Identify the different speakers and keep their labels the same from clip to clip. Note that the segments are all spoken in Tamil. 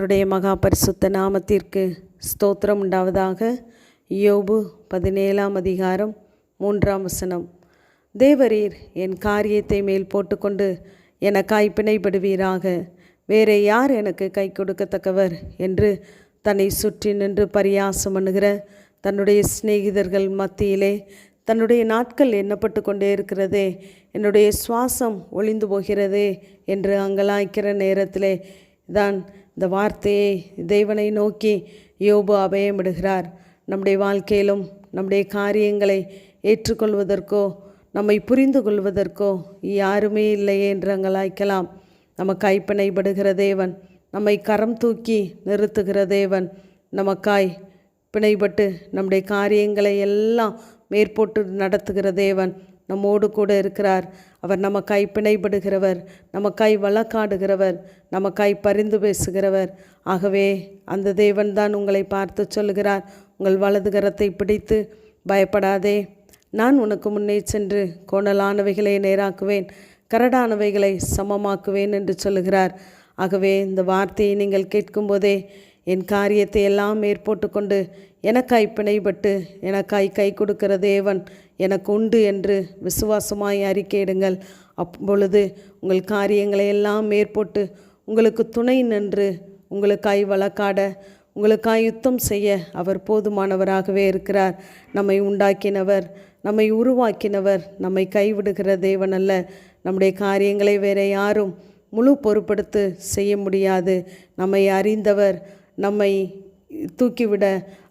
Speaker 1: கர்த்தருடைய மகா பரிசுத்த நாமத்திற்கு ஸ்தோத்திரம் உண்டாவதாக. யோபு பதினேழாம் அதிகாரம் மூன்றாம் வசனம். தேவரீர் என் காரியத்தை மேல் போட்டுக்கொண்டு எனக்காய் பிணைப்படுவீராக வேறே யார் எனக்கு கை கொடுக்கத்தக்கவர் என்று தன்னை சுற்றி நின்று பரியாசம் பண்ணுகிற தன்னுடைய சிநேகிதர்கள் மத்தியிலே தன்னுடைய நாட்கள் எண்ணப்பட்டு கொண்டே இருக்கிறதே என்னுடைய சுவாசம் ஒளிந்து போகிறதே என்று அங்கலாய்க்கிற நேரத்திலே தான் இந்த வார்த்தையை தேவனை நோக்கி யோபு அபயமிடுகிறார். நம்முடைய வாழ்க்கையிலும் நம்முடைய காரியங்களை ஏற்றுக்கொள்வதற்கோ நம்மை புரிந்து கொள்வதற்கோ யாருமே இல்லையே என்று அங்கலாய்க்கலாம் நம்ம கைப்பிணைப்படுகிற தேவன் நம்மை கரம் தூக்கி நிறுத்துகிற தேவன் நமக்காய் பிணைப்பட்டு நம்முடைய காரியங்களை எல்லாம் மேற்போட்டு நடத்துகிற தேவன் நம்மோடு கூட இருக்கிறார். அவர் நமக்காய் பிணைபடுகிறவர் நமக்காய் வழக்காடுகிறவர் நமக்காய் பரிந்து பேசுகிறவர். ஆகவே அந்த தேவன் தான் உங்களை பார்த்து சொல்லுகிறார். உங்கள் வலது கரத்தை பிடித்து பயப்படாதே. நான் உனக்கு முன்னே சென்று கோணலானவைகளை நேராக்குவேன் கரடானவைகளை சமமாக்குவேன் என்று சொல்லுகிறார். ஆகவே இந்த வார்த்தையை நீங்கள் கேட்கும்போதே என் காரியத்தை எல்லாம் மேற்போட்டு கொண்டு எனக்காய் பிணைப்பட்டு எனக்காய் கை கொடுக்கிற தேவன் எனக்கு உண்டு என்று விசுவாசமாய் அறிக்கையிடுங்கள் அப்பொழுது உங்கள் காரியங்களை எல்லாம் மேற்போட்டு உங்களுக்கு துணை நின்று உங்களுக்காய் வழக்காட உங்களுக்காய் யுத்தம் செய்ய அவர் போதுமானவராகவே இருக்கிறார். நம்மை உண்டாக்கினவர் நம்மை உருவாக்கினவர் நம்மை கைவிடுகிற தேவன் அல்ல. நம்முடைய காரியங்களை வேற யாரும் முழு பொறுப்படுத்து செய்ய முடியாது. நம்மை அறிந்தவர் நம்மை தூக்கிவிட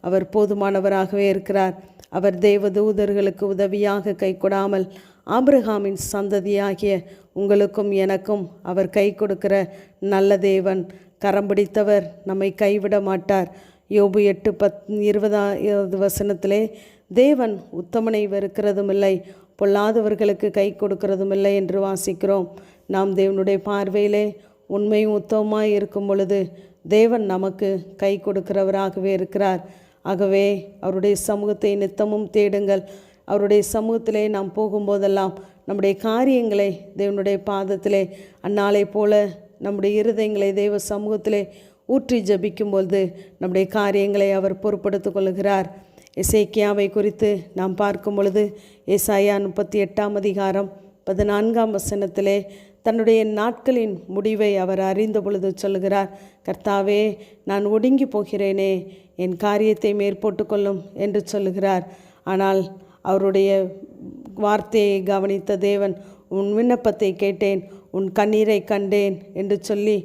Speaker 1: அவர் போதுமானவராகவே இருக்கிறார். அவர் தேவதூதர்களுக்கு உதவியாக கை கொடாமல் ஆபிரகாமின் சந்ததியாகிய உங்களுக்கும் எனக்கும் அவர் கை கொடுக்கிற நல்ல தேவன் கரம் பிடித்தவர் நம்மை கைவிட மாட்டார். யோபு எட்டு பத் இருபதாவது வசனத்திலே தேவன் உத்தமனை வெறுக்கிறதும் இல்லை பொல்லாதவர்களுக்கு கை கொடுக்கிறதும் இல்லை என்று வாசிக்கிறோம். நாம் தேவனுடைய பார்வையிலே உண்மையும் உத்தமமாக இருக்கும் பொழுது தேவன் நமக்கு கை கொடுக்கிறவராகவே இருக்கிறார். ஆகவே அவருடைய சமூகத்தை நித்தமும் தேடுங்கள். அவருடைய சமூகத்திலே நாம் போகும்போதெல்லாம் நம்முடைய காரியங்களை தேவனுடைய பாதத்திலே அந்நாளை போல நம்முடைய இருதயங்களை தெய்வ சமூகத்திலே ஊற்றி ஜபிக்கும்பொழுது நம்முடைய காரியங்களை அவர் பொறுப்படுத்திக் கொள்கிறார் இசைக்கியாவை குறித்து நாம் பார்க்கும் பொழுது ஏசாயா முப்பத்தி எட்டாம் அதிகாரம் பதினான்காம் வசனத்திலே தன்னுடைய நாட்களின் முடிவை அவர் அறிந்த பொழுது சொல்கிறார் கர்த்தாவே நான் ஒடுங்கி போகிறேனே என் காரியத்தை மேற்போட்டு கொள்ளும் என்று சொல்லுகிறார். ஆனால் அவருடைய வார்த்தையை கவனித்த தேவன் உன் விண்ணப்பத்தை கேட்டேன் உன் கண்ணீரை கண்டேன் என்று சொல்லி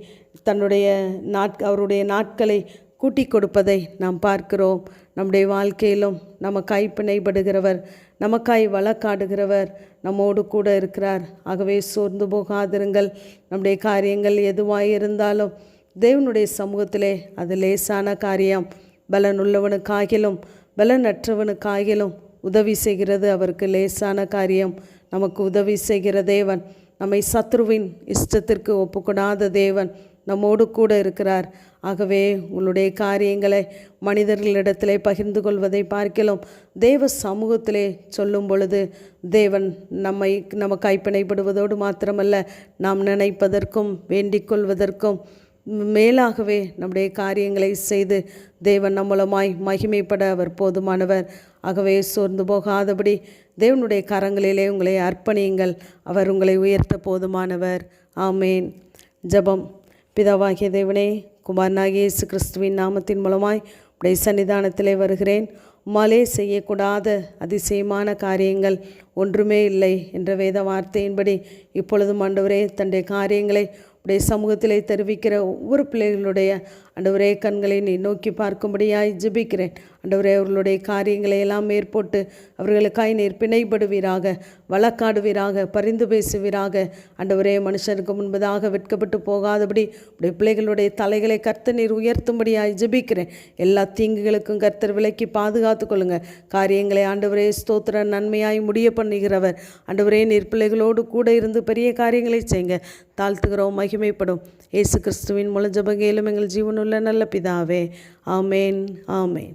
Speaker 1: தன்னுடைய நாட் அவருடைய நாட்களை கூட்டி கொடுப்பதை நாம் பார்க்கிறோம். நம்முடைய வாழ்க்கையிலும் நமக்காய் பிணைப்படுகிறவர் நமக்காய் வழக்காடுகிறவர் நம்மோடு கூட இருக்கிறார். ஆகவே சோர்ந்து போகாதிருங்கள். நம்முடைய காரியங்கள் எதுவாக இருந்தாலும் தேவனுடைய சமூகத்திலே அது லேசான காரியம். பலனுள்ளவனுக்காகிலும் பலனற்றவனுக்காகிலும் உதவி செய்கிறது அவருக்கு லேசான காரியம். நமக்கு உதவி செய்கிற தேவன் நம்மை சத்ருவின் இஷ்டத்திற்கு ஒப்புக்கொடாத தேவன் நம்மோடு கூட இருக்கிறார். ஆகவே உங்களுடைய காரியங்களை மனிதர்களிடத்திலே பகிர்ந்து கொள்வதை பார்க்கலாம். தேவ சமூகத்திலே சொல்லும் பொழுது தேவன் நம்மை நம்ம கைப்பிணைப்படுவதோடு மாத்திரமல்ல நாம் நினைப்பதற்கும் வேண்டிக் கொள்வதற்கும் மேலாகவே நம்முடைய காரியங்களை செய்து தேவன் நம்மளமாய் மகிமைப்பட அவர் போதுமானவர். ஆகவே சோர்ந்து போகாதபடி தேவனுடைய கரங்களிலே உங்களை அர்ப்பணியுங்கள். அவர் உங்களை உயர்த்த போதுமானவர். ஆமேன். ஜபம். பிதாவாகிய தேவனே குமாரனாகிய இயேசு கிறிஸ்துவின் நாமத்தின் மூலமாய் உடைய சன்னிதானத்திலே வருகிறேன். உம்மாலே செய்யக்கூடாத அதிசயமான காரியங்கள் ஒன்றுமே இல்லை என்ற வேத வார்த்தையின்படி இப்பொழுதும் ஆண்டவரே தன்னுடைய காரியங்களை உடைய சமூகத்திலே தெரிவிக்கிற ஒவ்வொரு பிள்ளைகளுடைய அண்டவரே கண்களை நீ நோக்கி பார்க்கும்படியாய் ஜெபிக்கிறேன். அண்டவரே அவர்களுடைய காரியங்களை எல்லாம் மேற்போட்டு அவர்களுக்காய் நீர் பிணைப்படுவீராக வழக்காடுவீராக பரிந்து பேசுவீராக. அண்டவரே மனுஷனுக்கு முன்பதாக வெட்கப்பட்டு போகாதபடி உடைய பிள்ளைகளுடைய தலைகளை கர்த்த நீர் உயர்த்தும்படியாய் ஜெபிக்கிறேன். எல்லா தீங்குகளுக்கும் கர்த்தர் விலக்கி பாதுகாத்து கொள்ளுங்கள் காரியங்களை ஆண்டவரே ஸ்தோத்திர நன்மையாய் முடிய பண்ணுகிறவர். ஆண்டவரே நீர் பிள்ளைகளோடு கூட இருந்து பெரிய காரியங்களை செய்யுங்க. தாழ்த்துகிறோம் மகிமைப்படும். இயேசு கிறிஸ்துவின் முழஞ்சபகையிலும் எங்கள் ஜீவனுள்ள நல்ல பிதாவே. ஆமேன் ஆமேன்.